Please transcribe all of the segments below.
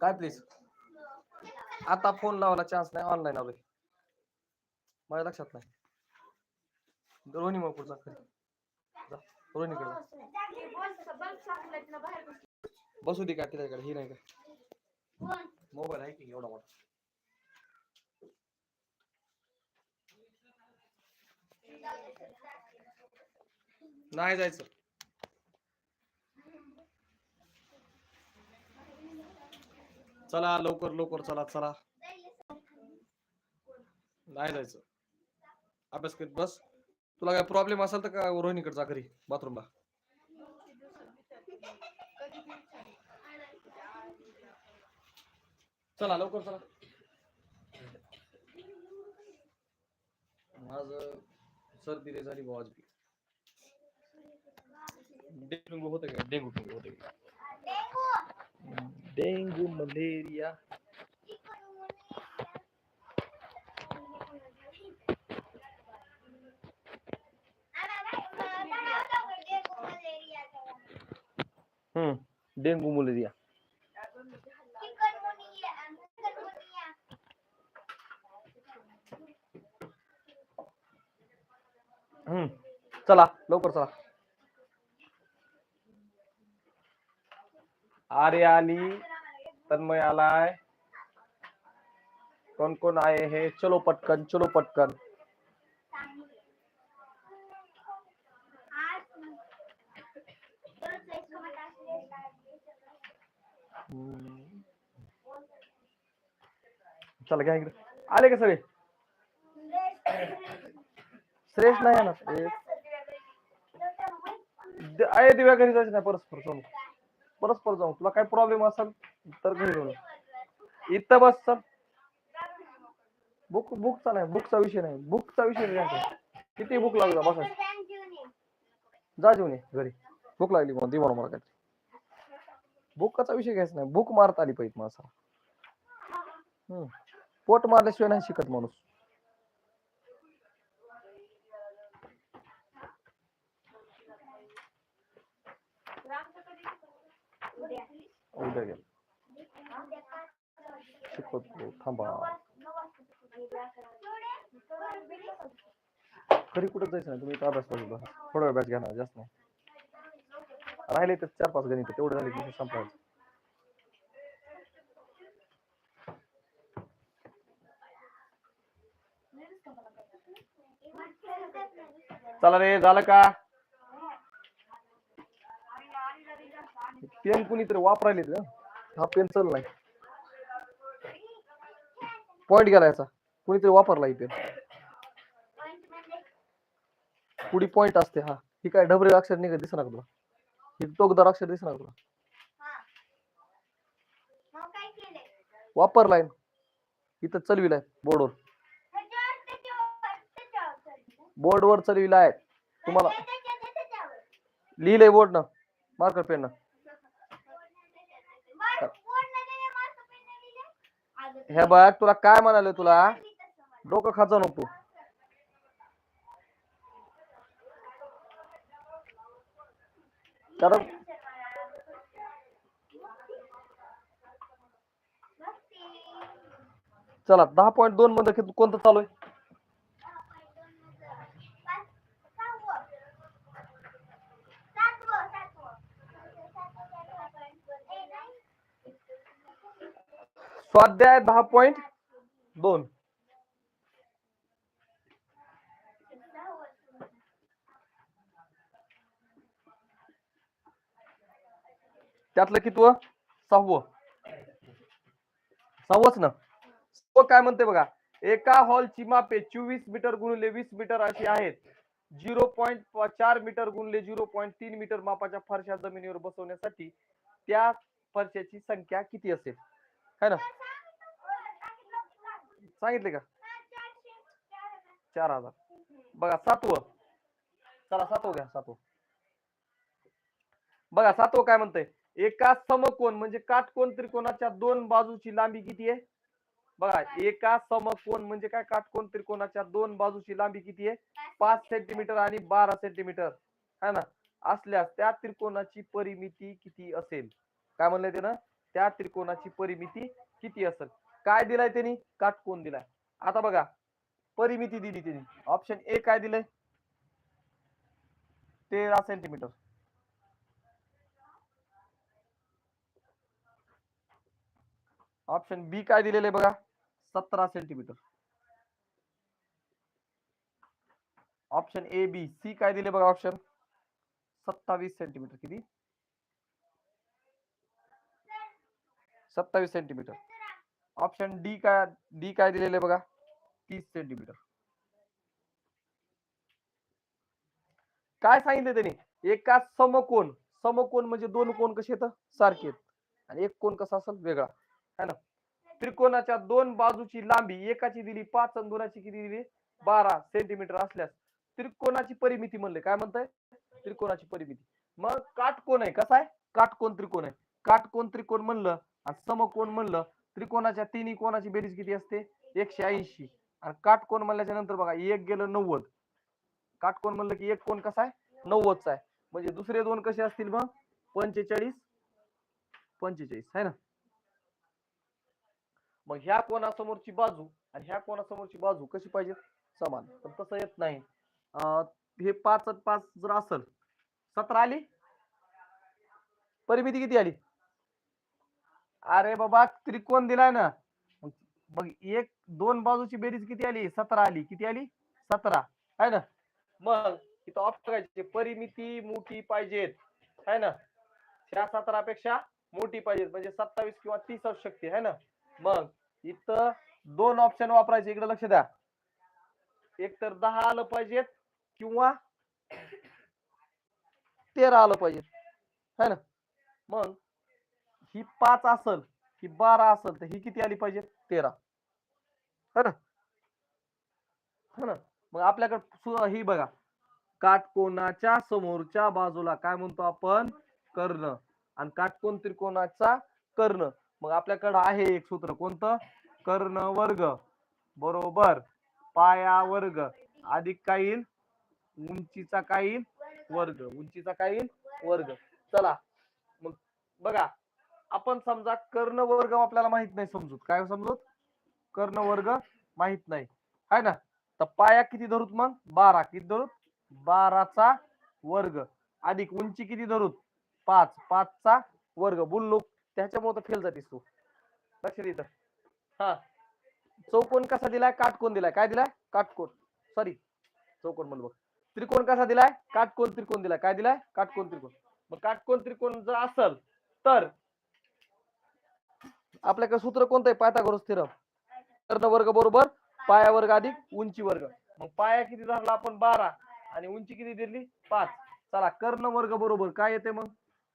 काय प्लीज आता फोन लावायला चान्स नाही ऑनलाईन आलोय. माझ्या लक्षात नाही. रोहिणी मग पुढचा खरी जा, रोहिणीकडे बसू दे का तिच्याकडे ही नाही का? मोबाईल आहे की एवढा मोठा? नाही जायचं. चला लवकर लवकर चला चला. नाही जायचं. अभ्यास करीत बस. तुला काय प्रॉब्लेम असेल तर का रोहिणीकडे जा घरी बाथरूमला चला लवकर चला. माझ सर्दी रे झाली आज बी डेंगू होते का? डेंगू डेंगू होते का? डेंगू मलेरिया हम्म डेंगू मलेरिया हम्म चला लवकर चला. आर्य आली. तन्मय आलाय. कोण कोण आहे हे? चलो पटकन चलो पटकन. चल चला घ्या इकडे. आले का सगळे? श्रेष्ठ नाही ना आहे दिव्या घरी जायचं नाही परस्पर जाऊ परस्पर जाऊ तुला काय प्रॉब्लेम असेल? तर घरी इथं बस सर बुक बुकचा नाही बुकचा विषय नाही. बुकचा विषय नाही किती बुक लागला? बस. जा जेवून ये घरी. भूक लागली मग दे मला मला काय बुकाचा विषय घ्यायचा नाही. बुक मारता आली पाहिजे माणसाला हम्म. पोट मारल्याशिवाय नाही शिकत माणूस. उद्या गेलं शिकवतो थांबा घरी कुठं जायचं नाही तुम्ही अभ्यास करत बसा. थोडा वेळ अभ्यास घ्या ना जास्त नाही. राहिले तर चार पाच गणित तेवढे झाले की संपवायचं चला रे झालं का? पेन कुणीतरी वापरायले का हा पेन चल नाही. पॉइंट गेला याचा कुणीतरी वापरला इथे. पेन पुढी पॉइंट असते हा. ही काय ढबरे अक्षर निघत दिसणार तुला? ही टोकदार अक्षर दिसणार तुला? वापरलाय इथं चलविलाय बोर्डवर. बोर्डवर चलविलाय. तुम्हाला लिहिलंय बोर्ड ना मार्कर पेन ना हे बघ तुला काय म्हणाले तुला? डोकं खाचा नको. कारण चला दहा पॉईंट दोन मध्ये कोणतं चालू आहे? स्वाध्याय दहा पॉइंट दोन. त्यातलं कितव? सहावं. सहावंच ना. सहावं काय म्हणते बघा? एका हॉलची मापे चोवीस मीटर गुणले वीस मीटर अशी आहेत. झिरो पॉईंट चार मीटर गुणले झिरो पॉईंट तीन मीटर मापाच्या फरशा जमिनीवर बसवण्यासाठी त्या फरशाची संख्या किती असेल? है ना? सांगितले का? चार हजार. बघा सातवं. चला सातवं घ्या सातवं. बघा सातवं काय म्हणतंय? एका समकोन म्हणजे काटकोन त्रिकोणाच्या दोन बाजूची लांबी किती आहे? बघा एका समकोन म्हणजे काय काटकोन त्रिकोणाच्या दोन बाजूची लांबी किती आहे? पाच सेंटीमीटर आणि बारा सेंटीमीटर. है ना? असल्यास त्या त्रिकोणाची परिमिती किती असेल? काय म्हणलंय ते ना त्या त्रिकोणाची परिमिती किती असेल? काय दिलाय त्यांनी? काटकोन दिलाय. आता बघा, परिमिती दिली त्यांनी. ऑप्शन ए काय दिलंय? तेरा सेंटीमीटर ऑप्शन बी काय दिलेलं बघा? सतरा centimetre option A B C काय दिले बघा ऑप्शन सत्तावीस सेंटीमीटर किती? सत्तावीस सेंटीमीटर ऑप्शन डी काय डी काय दिलेलं बघा? तीस सेंटीमीटर काय सांगितलं त्यांनी? एका समकोन समकोन म्हणजे दोन कोण कसे येतं? सारखे आणि एक कोण कसा असेल? वेगळा. है ना? त्रिकोणाच्या दोन बाजूची लांबी एकाची दिली पाच आणि दोनाची किती दिली? बारा सेंटीमीटर असल्यास त्रिकोणाची परिमिती म्हणले. काय म्हणताय? त्रिकोणाची परिमिती. मग काटकोन आहे. कसा आहे? काटकोन त्रिकोण आहे. काटकोन त्रिकोण म्हणलं आणि समकोन म्हणलं त्रिकोणाच्या तिन्ही कोणाची बेरीज किती असते? एकशे ऐंशी. आणि काटकोन म्हणल्याच्या नंतर बघा एक गेलं नव्वद. काटकोन म्हणलं की एक कोण कसा आहे? नव्वदचा आहे. म्हणजे दुसरे दोन कसे असतील मग? पंचेचाळीस. पंचेचाळीस आहे ना? मग ह्या कोणासमोरची बाजू आणि ह्या कोणासमोरची बाजू कशी पाहिजे समान. पण तसं येत नाही. अं, हे पाच पाच जर असल सतरा आली? परिमिती किती आली? अरे बाबा त्रिकोण दिलाय ना. मग एक दोन बाजूची बेरीज किती आली? सतरा आली. किती आली? सतरा. आहे ना? मग इथं ऑप्शन करायचे. परिमिती मोठी पाहिजेत. है ना? त्या सतरा पेक्षा मोठी पाहिजेत. म्हणजे सत्तावीस किंवा तीस असू शकते. है ना? मग इथं दोन ऑप्शन वापरायचे. इकडे लक्ष द्या. एक तर दहा आलं पाहिजेत किंवा तेरा आलं पाहिजे है ना? मग ही पाच असल ही बारा असल तर ही किती आली पाहिजे? तेरा. है ना? है ना? मग आपल्याकडे सु- ही बघा. काटकोणाच्या समोरच्या बाजूला काय म्हणतो आपण? कर्ण. आणि काटकोण त्रिकोणाचा कर्ण. मग आपल्याकडं आहे एक सूत्र कोणतं? कर्ण वर्ग. बरोबर? पाया वर्ग. अधिक काय येईल? उंचीचा काय येईल? वर्ग. उंचीचा काय येईल? वर्ग. चला. मग बघा. आपण समजा कर्ण वर्ग आपल्याला माहीत नाही समजूत. काय समजूत? कर्ण वर्ग माहीत नाही. हाय ना? तर पाया किती धरूत मग? बारा. किती धरूत? बाराचा वर्ग. अधिक उंची किती धरूत? पाच. पाचचा वर्ग. बोललो त्याच्यामुळे फेल जातीस तू. लक्ष दे हा. चौकोन कसा दिलाय? काटकोन दिलाय. काय दिलाय? काटकोन. सॉरी चौकोन म्हणलं बघ. त्रिकोण कसा दिलाय? काटकोन त्रिकोण दिलाय. काय दिलाय? काटकोन त्रिकोण. मग काटकोन त्रिकोण जर असल तर आपल्याकडे सूत्र कोणतं आहे? पायथागोरस थिरम कर्ण वर्ग बरोबर पाया वर्ग अधिक उंची वर्ग. मग पाया किती धरला आपण? बारा. आणि उंची किती दिली पाच. चला कर्ण वर्ग बरोबर काय येते मग?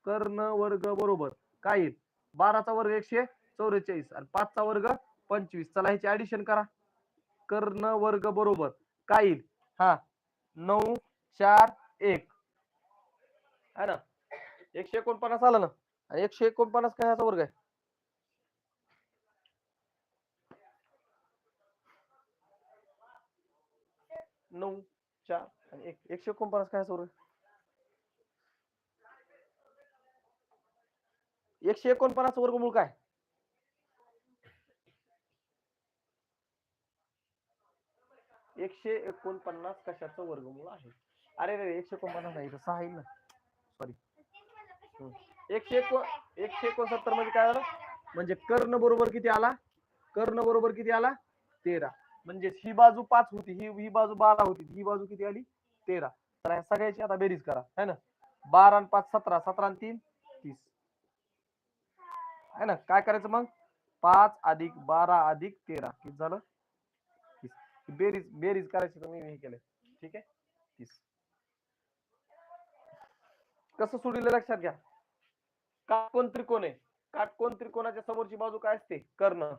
कर्ण वर्ग बरोबर. काय येईल? बाराचा वर्ग एकशे चौवेचाळीस आणि पाचचा वर्ग पंचवीस. चला ह्याची ऍडिशन करा. कर्ण वर्ग बरोबर. काय येईल? हा नऊ चार एक. है ना? एकशे एकोणपन्नास आलं ना? आणि एकशे एकोणपन्नास काय ह्याचा वर्ग आहे? नऊ चार आणि एक. एकशे एकोणपन्नास काय सुरू एकशे एकोणपन्नास वर्गमूळ काय? एकशे एकोणपन्नास कशाचं वर्गमूळ आहे? अरे रे एकशे एकोणपन्नास नाही सहा येईल ना. सॉरी एकशे एको एकशे एकोणसत्तरमध्ये काय झालं म्हणजे कर्ण बरोबर किती आला? कर्ण बरोबर किती आला? तेरा. म्हणजे ही बाजू पाच होती ही ही बाजू बारा होती ही बाजू किती आली? तेरा. तर ह्या सगळ्याची आता बेरीज करा है ना? बारा आणि पाच सतरा. सतरा आणि तीन तीस. है ना? काय करायचं मग? पाच अधिक बारा अधिक तेरा. किती झालं? तीस. बेरीज बेरीज करायची तर मी हे केलं ठीक आहे? तीस. कसं सोडलं? लक्षात घ्या. काटकोण त्रिकोण आहे. काटकोण त्रिकोणाच्या समोरची बाजू काय असते? कर्ण.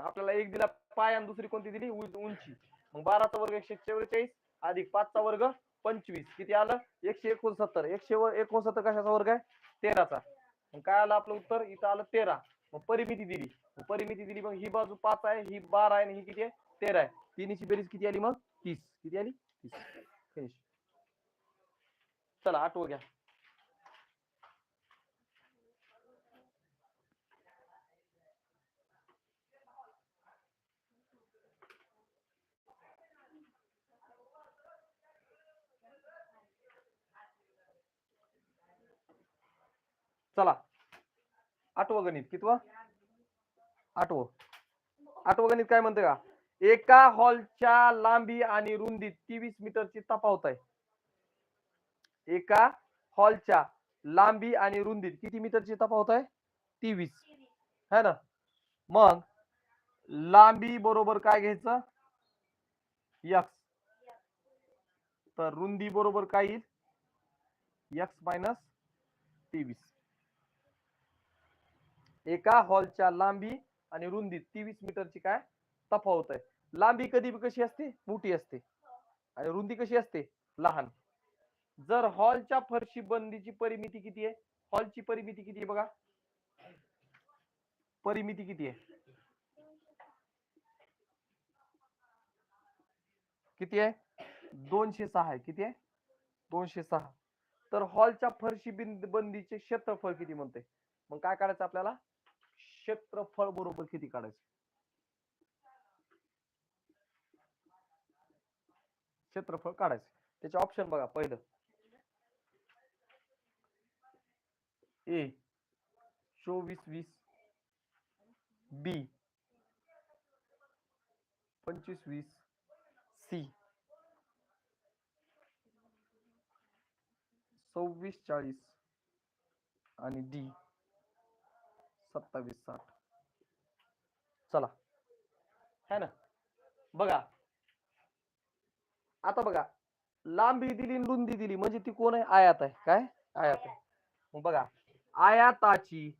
आपल्याला एक दिला पाय आणि दुसरी कोणती दिली? उंची. मग बाराचा वर्ग एकशे चव्वेचाळीस अधिक पाचचा वर्ग पंचवीस. किती आलं? एकशे एकोणसत्तर. एकशे व- एकोणसत्तर कशाचा वर्ग आहे? तेराचा. मग काय आलं आपलं उत्तर? इथं आलं तेरा. मग परिमिती दिली. मग परिमिती दिली मग ही बाजू पाच आहे ही बारा आहे आणि ही किती आहे? तेरा आहे. तिन्हीची बेरीज किती आली मग? तीस. किती आली? तीस. फिनिश चला आठवं घ्या. चला. आठवं गणित कितवं? आठवं. आठवं गणित काय म्हणते का? एका हॉलच्या लांबी आणि रुंदीत तेवीस मीटरची तफावत आहे. एका हॉलच्या लांबी आणि रुंदीत किती मीटरची तफावत आहे? तेवीस. है ना? मग लांबी बरोबर काय घ्यायचं? यक्स. तर रुंदी बरोबर काय येईल? यक्स मायनस तेवीस. एका हॉलच्या लांबी आणि रुंदीत तेवीस मीटरची काय तफावत आहे. लांबी कधी बी कशी असते? मोठी असते. आणि रुंदी कशी असते? लहान. जर हॉलच्या फरशी बंदीची परिमिती किती आहे? हॉलची परिमिती किती आहे बघा? परिमिती किती आहे? किती आहे? दोनशे सहा आहे. किती आहे? दोनशे सहा. तर हॉलच्या फरशी बिंद बंदीचे क्षेत्रफळ किती म्हणते मग काय करायचं आपल्याला? क्षेत्रफळ बरोबर किती काढायचं? क्षेत्रफळ काढायचं. त्याचे ऑप्शन बघा पहिलं. ए चोवीस वीस. बी पंचवीस वीस. सी सव्वीस चाळीस. आणि डी सत्तावीस साठ. चला. है ना? बघा. आता बघा. लांबी दिली रुंदी दिली म्हणजे ती कोण आहे? आयात आहे. काय? आयात आहे. मग बघा. आयाताची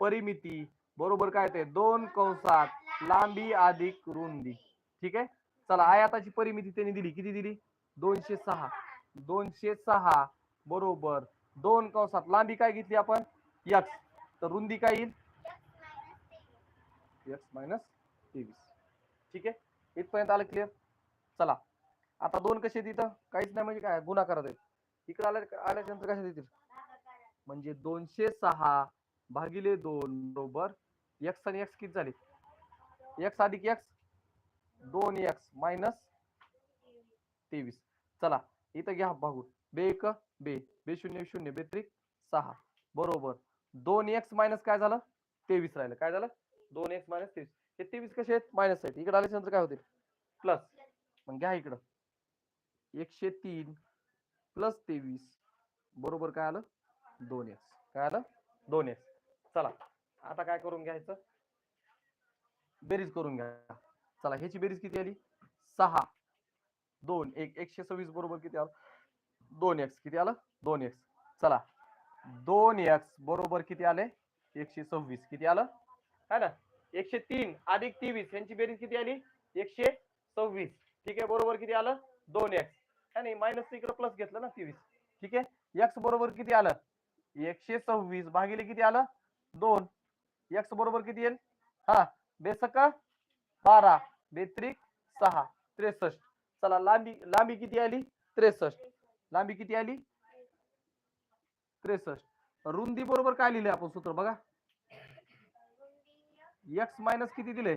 परिमिती बरोबर काय ते? दोन कंसात लांबी अधिक रुंदी. ठीक आहे? चला आयाताची परिमिती त्यांनी दिली. किती दिली? दोनशे सहा. दोनशे सहा बरोबर दोन कंसात. लांबी काय घेतली आपण? यक्स. तर रुंदी काय येईल? एक्स मायनस तेवीस ठीक आहे? इथपर्यंत आलं क्लिअर चला. आता दोन कसे तिथं काहीच नाही म्हणजे काय? गुणाकार आहेत. इकडे आल्या आल्याच्यानंतर कशा देतील म्हणजे दोनशे सहा भागिले दोन बरोबर एक्स आणि एक्स किती झाले? एक्स अधिक एक्स दोन एक्स मायनस तेवीस. चला इथं घ्या भागून बे एक बे. बे शून्य शून्य बेत्रिक सहा. बरोबर. दोन एक्स मायनस काय झालं? तेवीस राहिलं. काय झालं? दोन एक्स मायनस तेवीस हे तेवीस कसे आहेत? मायनस आहेत. इकडे आल्याच्यानंतर काय होतील? प्लस मग घ्या इकडं. एकशे तीन प्लस तेवीस. बरोबर काय आलं? दोन एक्स काय आलं? दोन एक्स चला. आता काय करून घ्यायचं? बेरीज करून घ्या. चला ह्याची बेरीज किती आली? सहा. दोन. एक एकशे सव्वीस बरोबर किती आलं? दोन एक्स किती आलं? दोन एक्स चला. दोन एक्स बरोबर किती आले? एकशे सव्वीस. किती आलं? है ना? एकशे तीन अधिक तेवीस यांची बेरीज किती आली? एकशे सव्वीस. ठीक आहे? बरोबर किती आलं? दोन एक्स है नाही मायनस इकडे प्लस घेतलं ना तेवीस. ठीक आहे? एक्स बरोबर किती आलं? एकशे सव्वीस. भागिले किती आलं? दोन. एक्स बरोबर किती येईल? हा. बेसक बारा. बेत्रिक सहा. त्रेसष्ट. चला लांबी लांबी किती आली? त्रेसष्ट. लांबी किती आली? त्रेसष्ट. रुंदी बरोबर काय लिहिले आपण सूत्र? बघा. एक्स मायनस किती दिले?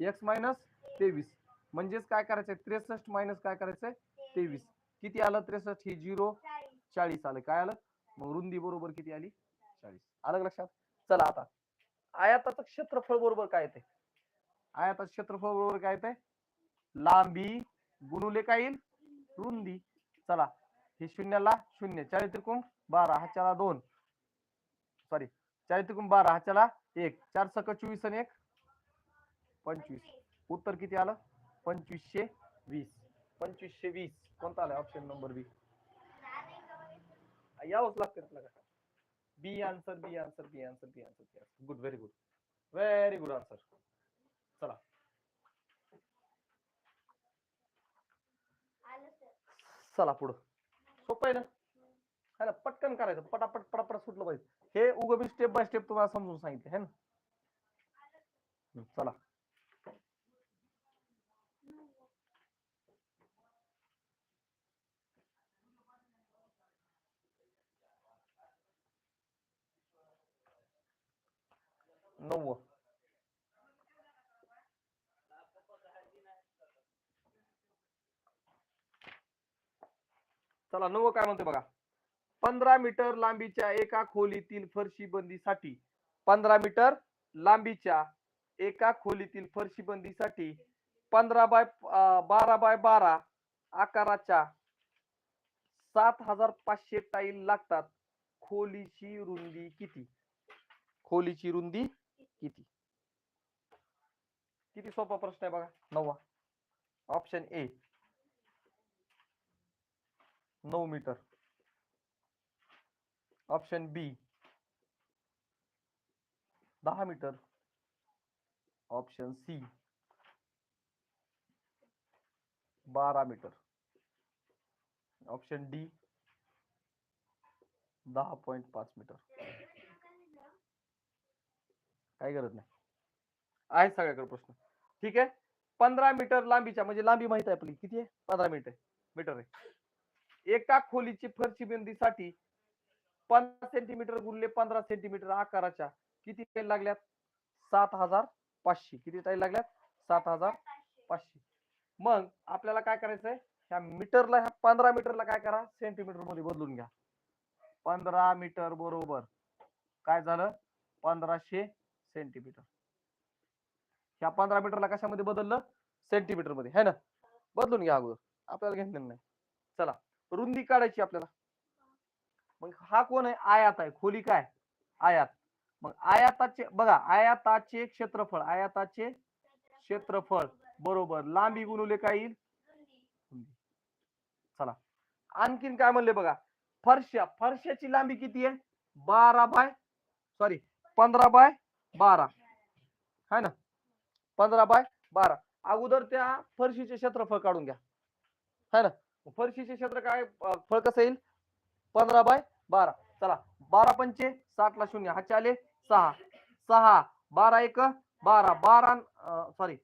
एक्स मायनस तेवीस. म्हणजेच काय करायचंय? त्रेसष्ट मायनस काय करायचंय? तेवीस. किती आलं त्रेसष्ट? ही झिरो चाळीस आलं. काय आलं? मग रुंदी बरोबर किती आली? चाळीस. आलं लक्षात? चला आता. आयाताचं क्षेत्रफळ बरोबर काय येते आयाताचं क्षेत्रफळ बरोबर काय येते लांबी गुणुले काय येईल? रुंदी. चला. हे शून्याला शून्य. चाळीस त्रिकोण बारा. हा चारा दोन. सॉरी चाळीस बारा बारा चला एक चार सक चोवीस आणि एक. पंचवीस. उत्तर किती आलं? पंचवीसशे वीस. पंचवीसशे वीस. कोणता आलाय ऑप्शन नंबर बी यावंच लागतं आपल्याला B answer B answer B answer B answer B answer good very good very good answer चला. चला पुढं. सोपं आहे ना? ना पटकन करायचं. पटापट पटापट सुटलं पाहिजे. हे उगं मी स्टेप बाय स्टेप तुम्हाला समजून सांगितले है ना? चला. नव्व चला नव्व काय म्हणते बघा? पंधरा मीटर लांबीच्या एका खोलीतील फरशी बंदीसाठी पंधरा मीटर लांबीच्या एका खोलीतील फरशी बंदीसाठी पंधरा बाय बारा बाय बारा आकाराच्या सात हजार पाचशे टाईल लागतात. खोलीची रुंदी किती? खोलीची रुंदी किती? किती सोपा प्रश्न आहे बघा. नववा. Option A. नऊ मीटर. ऑप्शन बी, दहा मीटर. ऑप्शन सी, बारा मीटर. ऑप्शन डी, दहा पॉइंट पाच मीटर. काही गरज नाही. आहे सगळ्याकडे प्रश्न. ठीक आहे? पंधरा मीटर लांबीच्या, म्हणजे लांबी माहित आहे आपली. किती आहे? पंधरा मीटर मीटर आहे. एका खोलीची फरशी बंदीसाठी पंधरा सेंटीमीटर गुणले पंधरा सेंटीमीटर आकाराच्या. किती टाईल लागल्यात? सात हजार पाचशे. किती टाईल लागल्यात? सात हजार पाचशे. मग आपल्याला काय करायचंय? ह्या मीटरला ह्या पंधरा मीटरला काय करा? सेंटीमीटरमध्ये बदलून घ्या. पंधरा मीटर बरोबर. काय झालं? पंधराशे सेंटीमीटर. ह्या पंधरा मीटरला कशामध्ये बदललं? सेंटीमीटरमध्ये है ना? बदलून घ्या अगोदर. आपल्याला घेतलेलं नाही. चला. रुंदी काढायची आपल्याला. मग हा कोण आहे? आयात आहे. खोली काय? आयात. मग आयाताचे बघा आयाताचे क्षेत्रफळ आयाताचे क्षेत्रफळ. बरोबर. लांबी गुणुले काय येईल? चला. आणखीन काय म्हणले बघा? फरशा फरशाची लांबी किती आहे? बारा बाय सॉरी पंधरा बाय बारा. है ना? पंधरा बाय बारा. अगोदर त्या फरशीचे क्षेत्रफळ काढून घ्या. है ना? फरशीचे क्षेत्र काय फळ कसं येईल? पंधरा बाय बारा. चला बारा पंचे साठ ला शून्य हाचे आले सहा. सहा बारा एक बारा. बारा सॉरी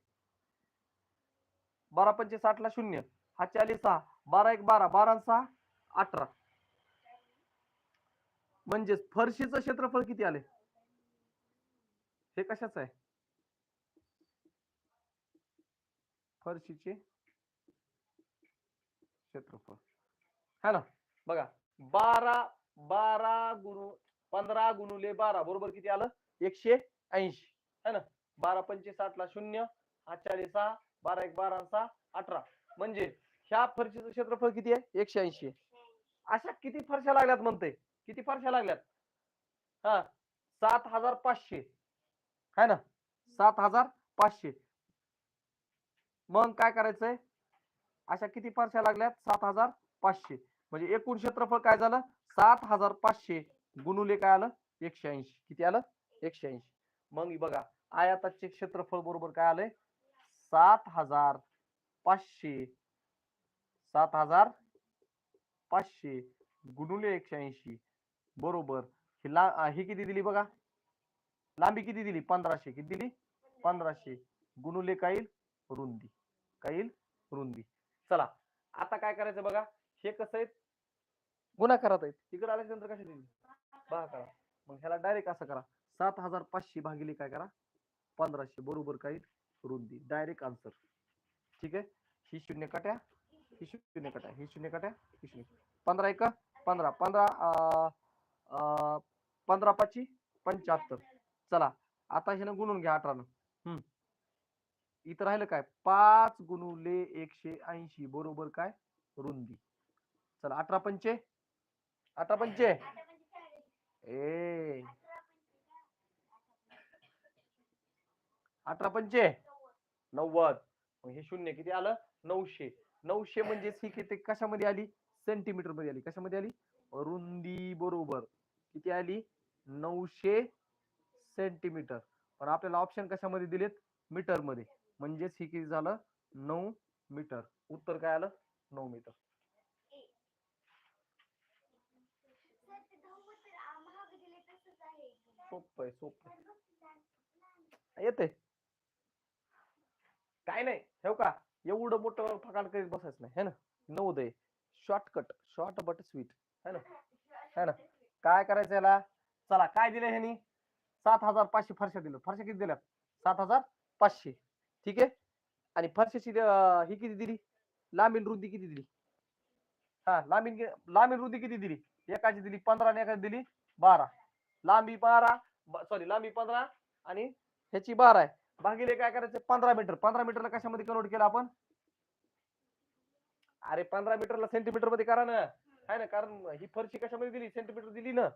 बारा पंचे साठ ला शून्य हाचे आले सहा. बारा एक बारा. बारा सहा अठरा. म्हणजेच फरशीचं क्षेत्रफळ किती आले? हे कशाच आहे? फरशीचे क्षेत्रफळ. है ना? बघा. बारा बारा गुणु पंधरा गुणुले बारा बरोबर किती आलं? एकशे ऐंशी है ना? बारा पंचे साठ ला शून्य हा चाळीस सहा बारा एक बारा सहा अठरा. म्हणजे ह्या फरशीचं क्षेत्रफळ किती आहे? एकशे ऐंशी. अशा किती फरशा लागल्यात म्हणते किती फरशा लागल्यात? हा सात हजार पाचशे. है ना? सात हजार पाचशे. मग काय करायचंय? अशा किती फरशा लागल्यात? सात हजार पाचशे. म्हणजे एकूण क्षेत्रफळ काय झालं? सात हजार पाचशे गुणुले काय आलं? एकशे ऐंशी. किती आलं? एकशे ऐंशी. मग बघा आयाताचे क्षेत्रफळ बरोबर काय आलंय? सात हजार पाचशे. सात हजार पाचशे गुणुले एकशे ऐंशी. बरोबर. ही ला ही किती दिली बघा? लांबी किती दिली? पंधराशे. किती दिली? पंधराशे. गुणुले काय येईल? रुंदी. काय येईल? रुंदी. चला आता काय करायचं बघा? हे कसं आहे गुणाकारात आहेत तिकडे आल्यानंतर कशा दिली बघा करा मग ह्याला डायरेक्ट असं करा. सात हजार पाचशे भागिले काय करा? पंधराशे. बरोबर काय? रुंदी डायरेक्ट आन्सर ठीक आहे? ही शून्य कट्या. ही शून्य कट्या. ही शून्य कट्या. ही शून्य पंधरा एक? पंधरा. पंधरा अं, अं, पंधरा पाचशे पंच्याहत्तर. चला. आता ह्यानं गुणून घ्या अठरानं. हम्म. इथं राहिलं काय? पाच गुणुले एकशे ऐंशी. बरोबर काय? रुंदी. चला. अठरा पंचे? अठरा पंचे ए. अठरा पंचे नव्वद. हे शून्य किती आलं? नऊशे. नऊशे म्हणजे ही किती कशामध्ये आली? सेंटीमीटरमध्ये आली. कशामध्ये आली? रुंदी बरोबर. किती आली? नऊशे सेंटीमीटर पण आपल्याला ऑप्शन कशामध्ये दिलेत? मीटरमध्ये. म्हणजेच ही किती झालं? नऊ मीटर उत्तर काय आलं? नऊ मीटर सोपं आहे सोपं येते काय नाही ठेव का? एवढं मोठं फकाण करीत बसायचं नाही है ना? Navodaya shortcut short but sweet है ना? है ना? काय करायचं याला? चला काय दिलं ह्यानी? सात हजार पाचशे फरशा दिलं. फरशा किती दिल्या सात हजार पाचशे. ठीक आहे? आणि फरशाची ही किती दिली? लांबीन रुंदी किती दिली? हा लांबीन लांबीन रुंदी किती दिली? एकाची दिली पंधरा आणि एकाची दिली बारा. लांबी बारा सॉरी लांबी पंधरा आणि ह्याची बारा आहे. भागिले काय करायचं? पंधरा मीटर. पंधरा मीटरला कशामध्ये कन्वर्ट केलं आपण? अरे पंधरा मीटरला सेंटीमीटरमध्ये करा ना. है ना कारण ही फरशी कशामध्ये दिली? सेंटीमीटर दिली ना.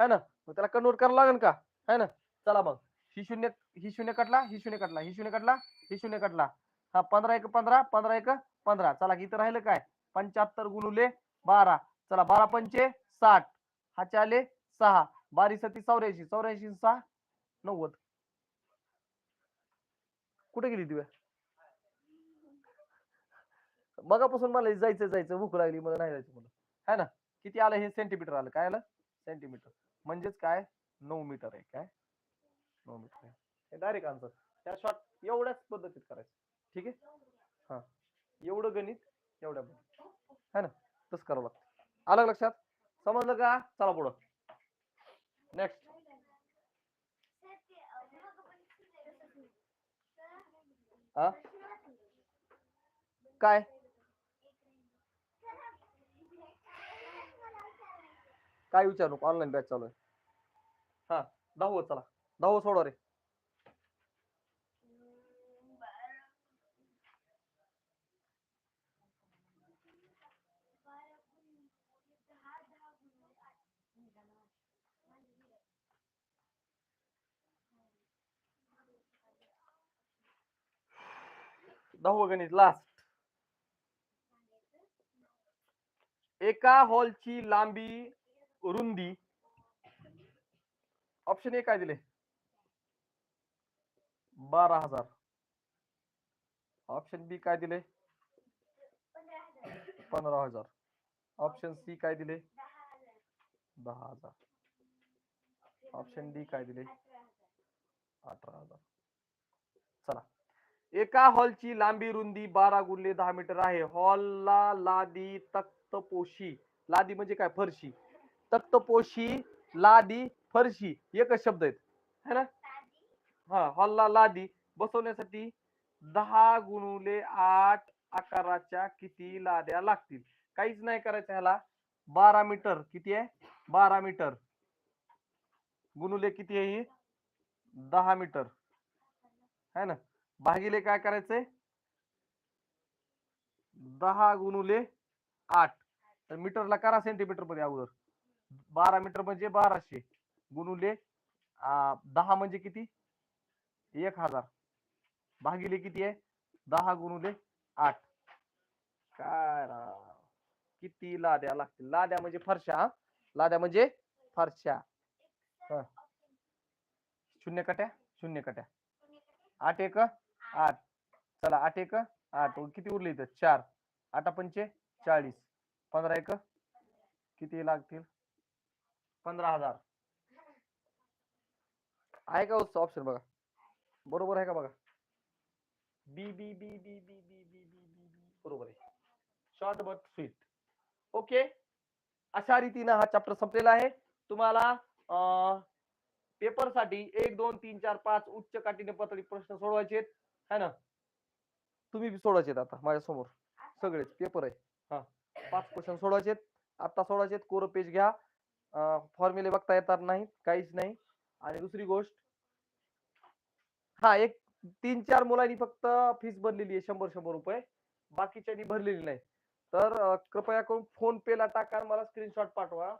है ना? मग त्याला कन्वर्ट करावं लागेल का? है ना? चला मग. ही शून्य ही शून्य कटला ही शून्य कटला ही शून्य कटला ही शून्य कटला. हा पंधरा एक पंधरा पंधरा एक पंधरा. चला इथं राहिलं काय? पंच्याहत्तर गुणुले बारा. चला बारा पंचे साठ. हाचे आले सहा. बारीस ती चौऱ्याऐंशी चौऱ्याऐंशी सहा नव्वद. कुठे गेली दिव्या मगापासून मला जायचं जायचं भूक लागली मला नाही जायचं मला है ना? किती आलं हे? सेंटीमीटर आलं. काय आलं? सेंटीमीटर म्हणजेच काय? नऊ मीटर आहे. काय? नऊ मीटर आहे. हे डायरेक्ट आन्सर त्या शॉर्ट एवढ्याच पद्धतीत करायचं. ठीक आहे? हा. एवढं गणित एवढ्या है ना? तसं करावं लागतं. आलं लक्षात? समजलं का? चला पुढं. नेक्स्ट हा काय काय विचारू ऑनलाईन बॅच चालू आहे. हा दहावं चला. दहावं सोडवा रे. दहावं गणित लास्ट। एका हॉलची लांबी रुंदी। ऑप्शन ए काय दिले? बारा हज़ार. ऑप्शन बी काय दिले? पंधरा हज़ार. ऑप्शन सी काय दिले? दहा हज़ार. ऑप्शन डी काय दिले? अठरा हज़ार. चला. एका हॉलची लांबी रुंदी बारा गुणले दहा मीटर आहे. हॉलला लादी तक्तपोशी. लादी म्हणजे काय? फरशी. तक्तपोशी लादी फरशी एकच शब्द आहेत. है ना? हा हॉलला लादी बसवण्यासाठी दहा गुणुले आठ आकाराच्या किती लाद्या लागतील? काहीच नाही करायचं ह्याला. बारा मीटर किती आहे? बारा मीटर. गुणुले किती आहे ही? दहा मीटर. है ना? भागिले काय करायचंय? दहा गुणुले आठ. तर मीटरला करा सेंटीमीटरमध्ये अगोदर. बारा मीटर म्हणजे बाराशे गुणुले दहा म्हणजे किती? एक हजार. भागिले किती आहे? दहा गुणुले आठ. काय किती लाद्या लागतील? लाद्या म्हणजे फरशा लाद्या म्हणजे फरशा. शून्य कट्या? शून्य कट्या. आठ एक? आठ चला आठ एक आठ किती उरले इथं चार आठ पंचे चाळीस पंधरा एक किती लागतील पंधरा हजार आहे का ऑप्शन बघा बरोबर आहे का बघा बी बी बी बी बी बी बी बी बी बी बरोबर आहे शॉर्ट बट स्वीट ओके अशा रीतीनं हा चॅप्टर संपलेला आहे तुम्हाला पेपरसाठी एक दोन तीन चार पाच उच्च काठीने पातळी प्रश्न सोडवायचे आहेत है ना? तुम्ही बी सोडवायचे आहेत आता माझ्यासमोर सगळेच पेपर आहे. हा. पाच क्वेश्चन सोडवायचे आहेत. आता सोडवायचे आहेत. कोर पेज घ्या. फॉर्म्युले बघता येतात नाही काहीच नाही. आणि दुसरी गोष्ट हा एक तीन चार मुलांनी फक्त फीस भरलेली आहे. शंभर शंभर रुपये. बाकीच्यांनी भरलेली नाही. तर कृपया करून फोन पे ला टाका आणि मला स्क्रीनशॉट पाठवा.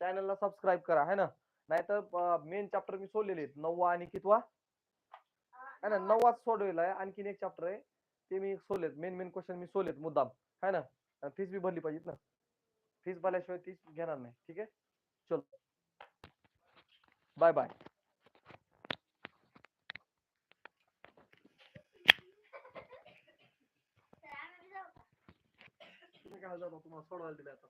चॅनलला सबस्क्राईब करा. है ना? नाहीतर मेन चॅप्टर मी सोडलेले आहेत. नववा आणि कितवा? है ना नववाच सोडलेला आहे आणखीन एक चॅप्टर आहे. ते मी सोडलेत. मेन मेन क्वेश्चन मी सोडलेत मुद्दाम. है ना? फ़ीस बी भरली पाहिजेत ना. फ़ीस भरल्याशिवाय तीच घेणार नाही. ठीक आहे? चल. बाय बाय तुम्हाला सोडवायला दिले आता.